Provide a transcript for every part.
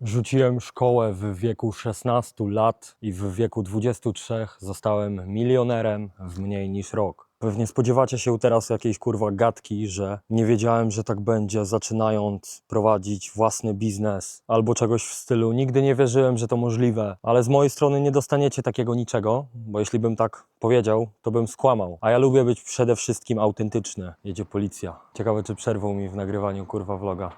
Rzuciłem szkołę w wieku 16 lat i w wieku 23 zostałem milionerem w mniej niż rok. Pewnie spodziewacie się teraz jakiejś kurwa gadki, że nie wiedziałem, że tak będzie, zaczynając prowadzić własny biznes albo czegoś w stylu. Nigdy nie wierzyłem, że to możliwe, ale z mojej strony nie dostaniecie takiego niczego, bo jeśli bym tak powiedział, to bym skłamał. A ja lubię być przede wszystkim autentyczny. Jedzie policja. Ciekawe, czy przerwą mi w nagrywaniu kurwa vloga.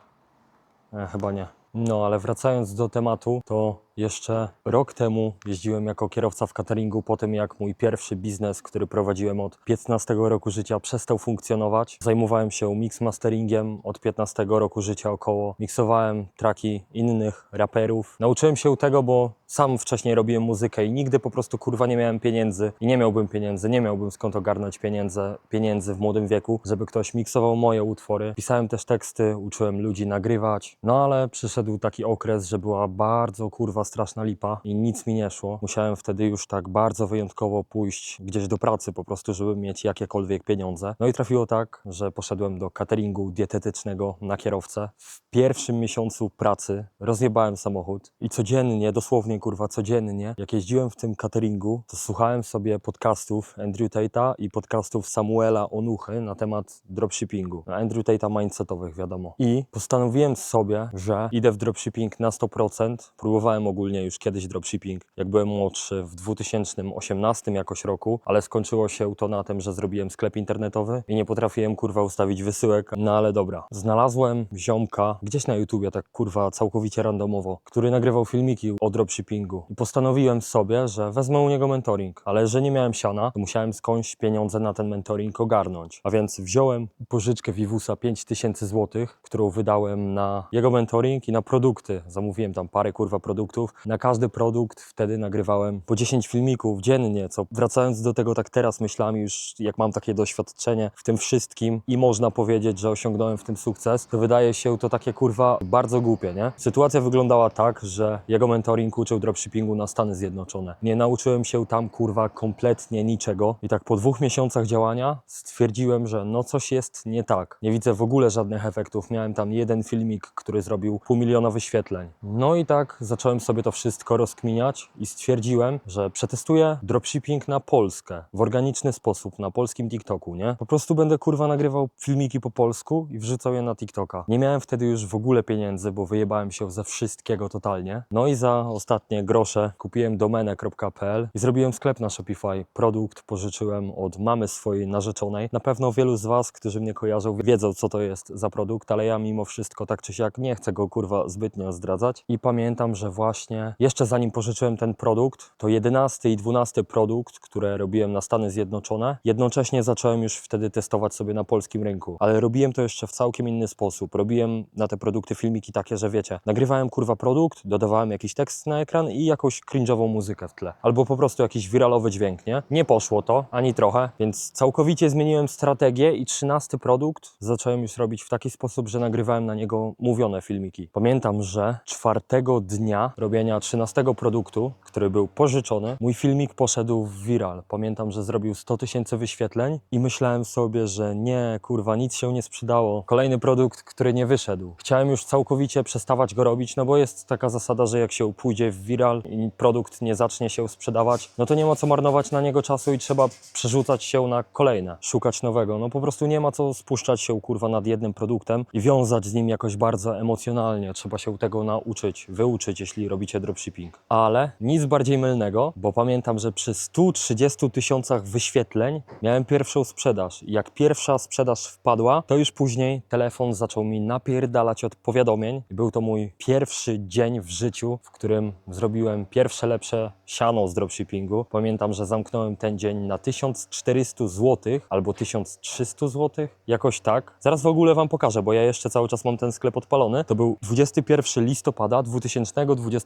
E, chyba nie. No, ale wracając do tematu, to jeszcze rok temu jeździłem jako kierowca w cateringu po tym, jak mój pierwszy biznes, który prowadziłem od 15 roku życia, przestał funkcjonować. Zajmowałem się mixmasteringiem od 15 roku życia około. Miksowałem traki innych raperów. Nauczyłem się tego, bo sam wcześniej robiłem muzykę i nigdy po prostu kurwa nie miałem pieniędzy i nie miałbym pieniędzy, nie miałbym skąd ogarnąć pieniędzy, pieniędzy w młodym wieku, żeby ktoś miksował moje utwory. Pisałem też teksty, uczyłem ludzi nagrywać, no ale przyszedł taki okres, że była bardzo kurwa straszna lipa i nic mi nie szło. Musiałem wtedy już tak bardzo wyjątkowo pójść gdzieś do pracy po prostu, żeby mieć jakiekolwiek pieniądze. No i trafiło tak, że poszedłem do cateringu dietetycznego na kierowcę. W pierwszym miesiącu pracy rozjebałem samochód i codziennie, dosłownie kurwa codziennie, jak jeździłem w tym cateringu, to słuchałem sobie podcastów Andrew Tate'a i podcastów Samuela Onuchy na temat dropshippingu. Andrew Tate'a mindsetowych, wiadomo. I postanowiłem sobie, że idę w dropshipping na 100%. Próbowałem ogólnie już kiedyś dropshipping, jak byłem młodszy w 2018 jakoś roku, ale skończyło się to na tym, że zrobiłem sklep internetowy i nie potrafiłem kurwa ustawić wysyłek. No ale dobra. Znalazłem ziomka gdzieś na YouTubie, tak kurwa całkowicie randomowo, który nagrywał filmiki o dropshippingu. I postanowiłem sobie, że wezmę u niego mentoring, ale że nie miałem siana, to musiałem skądś pieniądze na ten mentoring ogarnąć. A więc wziąłem pożyczkę Vivusa 5000 zł, którą wydałem na jego mentoring i na produkty. Zamówiłem tam parę kurwa produktów. Na każdy produkt wtedy nagrywałem po 10 filmików dziennie, co wracając do tego tak teraz myślami już jak mam takie doświadczenie w tym wszystkim i można powiedzieć, że osiągnąłem w tym sukces, to wydaje się to takie kurwa bardzo głupie, nie? Sytuacja wyglądała tak, że jego mentoring uczył dropshippingu na Stany Zjednoczone. Nie nauczyłem się tam kurwa kompletnie niczego i tak po dwóch miesiącach działania stwierdziłem, że no coś jest nie tak. Nie widzę w ogóle żadnych efektów. Miałem tam jeden filmik, który zrobił pół miliona wyświetleń. No i tak zacząłem sobie to wszystko rozkminiać i stwierdziłem, że przetestuję dropshipping na Polskę w organiczny sposób, na polskim TikToku, nie? Po prostu będę kurwa nagrywał filmiki po polsku i wrzucał je na TikToka. Nie miałem wtedy już w ogóle pieniędzy, bo wyjebałem się ze wszystkiego totalnie. No i za ostatnie grosze kupiłem domenę.pl i zrobiłem sklep na Shopify. Produkt pożyczyłem od mamy swojej narzeczonej. Na pewno wielu z Was, którzy mnie kojarzą, wiedzą co to jest za produkt, ale ja mimo wszystko tak czy siak nie chcę go kurwa zbytnio zdradzać. I pamiętam, że właśnie jeszcze zanim pożyczyłem ten produkt, to 11 i 12 produkt, które robiłem na Stany Zjednoczone, jednocześnie zacząłem już wtedy testować sobie na polskim rynku. Ale robiłem to jeszcze w całkiem inny sposób. Robiłem na te produkty filmiki takie, że wiecie, nagrywałem kurwa produkt, dodawałem jakiś tekst na ekran i jakąś cringe'ową muzykę w tle. Albo po prostu jakiś wiralowy dźwięk, nie? Nie poszło to, ani trochę, więc całkowicie zmieniłem strategię i 13 produkt zacząłem już robić w taki sposób, że nagrywałem na niego mówione filmiki. Pamiętam, że czwartego dnia robienia 13 produktu, który był pożyczony, mój filmik poszedł w viral. Pamiętam, że zrobił 100 tysięcy wyświetleń i myślałem sobie, że nie, kurwa, nic się nie sprzedało. Kolejny produkt, który nie wyszedł. Chciałem już całkowicie przestawać go robić, no bo jest taka zasada, że jak się pójdzie w viral i produkt nie zacznie się sprzedawać, no to nie ma co marnować na niego czasu i trzeba przerzucać się na kolejne, szukać nowego. No po prostu nie ma co spuszczać się, kurwa, nad jednym produktem i wiązać z nim jakoś bardzo emocjonalnie. Trzeba się tego nauczyć, wyuczyć, jeśli robicie dropshipping. Ale nic bardziej mylnego, bo pamiętam, że przy 130 tysiącach wyświetleń miałem pierwszą sprzedaż. Jak pierwsza sprzedaż wpadła, to już później telefon zaczął mi napierdalać od powiadomień. Był to mój pierwszy dzień w życiu, w którym zrobiłem pierwsze lepsze siano z dropshippingu. Pamiętam, że zamknąłem ten dzień na 1400 zł albo 1300 zł, jakoś tak. Zaraz w ogóle Wam pokażę, bo ja jeszcze cały czas mam ten sklep odpalony. To był 21 listopada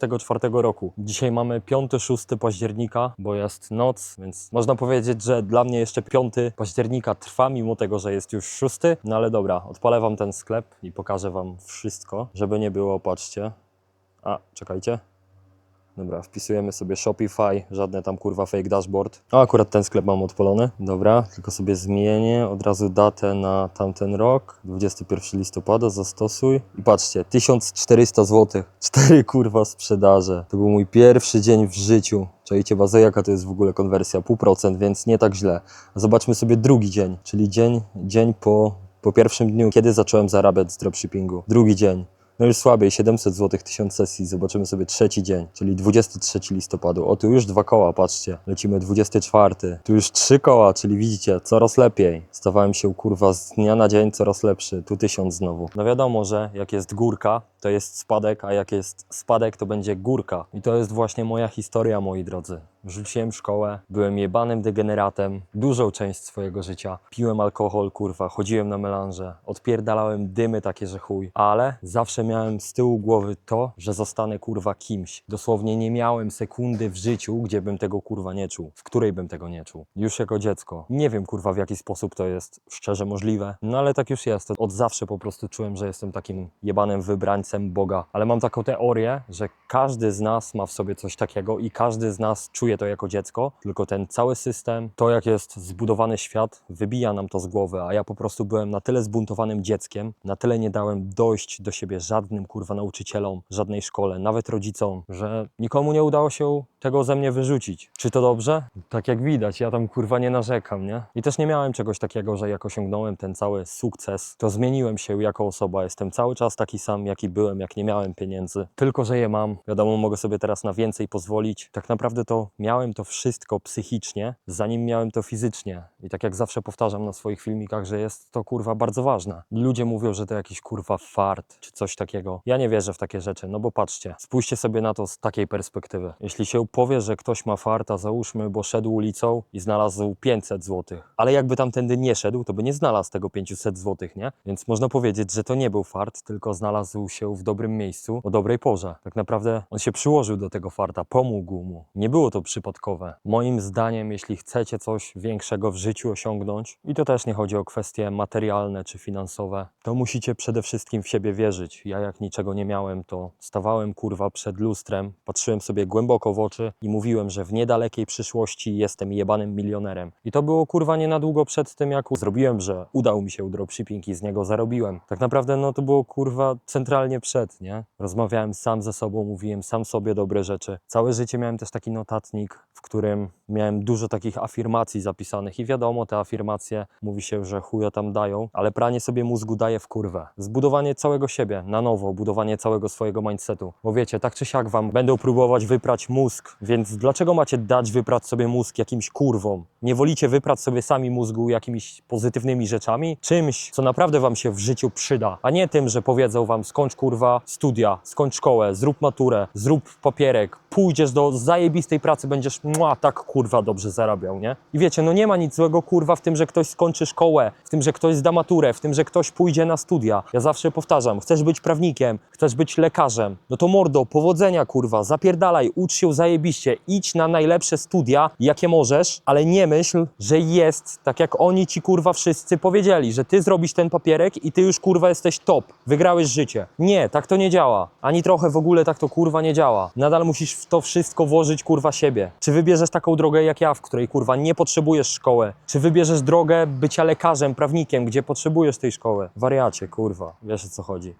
2024 roku. Dzisiaj mamy 5-6 października, bo jest noc, więc można powiedzieć, że dla mnie jeszcze 5 października trwa, mimo tego, że jest już 6. No ale dobra, odpalę Wam ten sklep i pokażę Wam wszystko, żeby nie było, patrzcie. A, czekajcie. Dobra, wpisujemy sobie Shopify, żadne tam kurwa fake dashboard. O, akurat ten sklep mam odpalony. Dobra, tylko sobie zmienię od razu datę na tamten rok. 21 listopada, zastosuj. I patrzcie, 1400 zł. Cztery kurwa sprzedaże. To był mój pierwszy dzień w życiu. Czajcie bazę, jaka to jest w ogóle konwersja? Pół procent, więc nie tak źle. Zobaczmy sobie drugi dzień, czyli dzień, dzień po, po pierwszym dniu, kiedy zacząłem zarabiać z dropshippingu. Drugi dzień. No już słabiej, 700 zł, 1000 sesji. Zobaczymy sobie trzeci dzień, czyli 23 listopadu. O, tu już dwa koła, patrzcie. Lecimy 24. Tu już trzy koła, czyli widzicie, coraz lepiej. Stawałem się, kurwa, z dnia na dzień coraz lepszy. Tu tysiąc znowu. No wiadomo, że jak jest górka, to jest spadek, a jak jest spadek, to będzie górka. I to jest właśnie moja historia, moi drodzy. Rzuciłem szkołę, byłem jebanym degeneratem dużą część swojego życia. Piłem alkohol, kurwa, chodziłem na melanże, odpierdalałem dymy takie, że chuj. Ale zawsze miałem z tyłu głowy to, że zostanę, kurwa, kimś. Dosłownie nie miałem sekundy w życiu, gdzie bym tego, kurwa, nie czuł. W której bym tego nie czuł. Już jako dziecko. Nie wiem, kurwa, w jaki sposób to jest szczerze możliwe. No ale tak już jest. Od zawsze po prostu czułem, że jestem takim jebanym wybrańcem Boga. Ale mam taką teorię, że każdy z nas ma w sobie coś takiego i każdy z nas czuje to jako dziecko, tylko ten cały system, to jak jest zbudowany świat, wybija nam to z głowy, a ja po prostu byłem na tyle zbuntowanym dzieckiem, na tyle nie dałem dojść do siebie żadnym kurwa nauczycielom, żadnej szkole, nawet rodzicom, że nikomu nie udało się tego ze mnie wyrzucić. Czy to dobrze? Tak jak widać, ja tam kurwa nie narzekam, nie? I też nie miałem czegoś takiego, że jak osiągnąłem ten cały sukces, to zmieniłem się jako osoba. Jestem cały czas taki sam, jaki byłem, jak nie miałem pieniędzy. Tylko, że je mam. Wiadomo, mogę sobie teraz na więcej pozwolić. Tak naprawdę to miałem to wszystko psychicznie, zanim miałem to fizycznie. I tak jak zawsze powtarzam na swoich filmikach, że jest to kurwa bardzo ważne. Ludzie mówią, że to jakiś kurwa fart, czy coś takiego. Ja nie wierzę w takie rzeczy, no bo patrzcie, spójrzcie sobie na to z takiej perspektywy. Jeśli się powie, że ktoś ma farta, załóżmy, bo szedł ulicą i znalazł 500 zł, ale jakby tamtędy nie szedł, to by nie znalazł tego 500 zł, nie? Więc można powiedzieć, że to nie był fart, tylko znalazł się w dobrym miejscu o dobrej porze. Tak naprawdę on się przyłożył do tego farta, pomógł mu. Nie było to przypadkowe. Moim zdaniem, jeśli chcecie coś większego w życiu osiągnąć, i to też nie chodzi o kwestie materialne czy finansowe, to musicie przede wszystkim w siebie wierzyć. Ja jak niczego nie miałem, to stawałem kurwa przed lustrem, patrzyłem sobie głęboko w oczy i mówiłem, że w niedalekiej przyszłości jestem jebanym milionerem. I to było kurwa nie na długo przed tym, jak zrobiłem, że udał mi się dropshipping i z niego zarobiłem. Tak naprawdę no to było kurwa centralnie przed, nie? Rozmawiałem sam ze sobą, mówiłem sam sobie dobre rzeczy. Całe życie miałem też taki notatnik, w którym miałem dużo takich afirmacji zapisanych i wiadomo, te afirmacje mówi się, że chuja tam dają, ale pranie sobie mózgu daje w kurwę. Zbudowanie całego siebie na nowo, budowanie całego swojego mindsetu. Bo wiecie, tak czy siak wam będą próbować wyprać mózg, więc dlaczego macie dać wyprać sobie mózg jakimś kurwom? Nie wolicie wyprać sobie sami mózgu jakimiś pozytywnymi rzeczami? Czymś, co naprawdę wam się w życiu przyda, a nie tym, że powiedzą wam skończ kurwa studia, skończ szkołę, zrób maturę, zrób papierek, pójdziesz do zajebistej pracy, będziesz mua, tak kurwa dobrze zarabiał, nie? I wiecie, no nie ma nic złego kurwa w tym, że ktoś skończy szkołę, w tym, że ktoś zda maturę, w tym, że ktoś pójdzie na studia. Ja zawsze powtarzam, chcesz być prawnikiem, chcesz być lekarzem, no to mordo, powodzenia kurwa, zapierdalaj, ucz się zajebiście, idź na najlepsze studia, jakie możesz, ale nie myśl, że jest tak jak oni ci kurwa wszyscy powiedzieli, że ty zrobisz ten papierek i ty już kurwa jesteś top, wygrałeś życie. Nie, tak to nie działa. Ani trochę w ogóle tak to kurwa nie działa. Nadal musisz w to wszystko włożyć kurwa siebie. Czy wybierzesz taką drogę jak ja, w której kurwa nie potrzebujesz szkoły? Czy wybierzesz drogę bycia lekarzem, prawnikiem, gdzie potrzebujesz tej szkoły? Wariacie, kurwa, wiesz o co chodzi.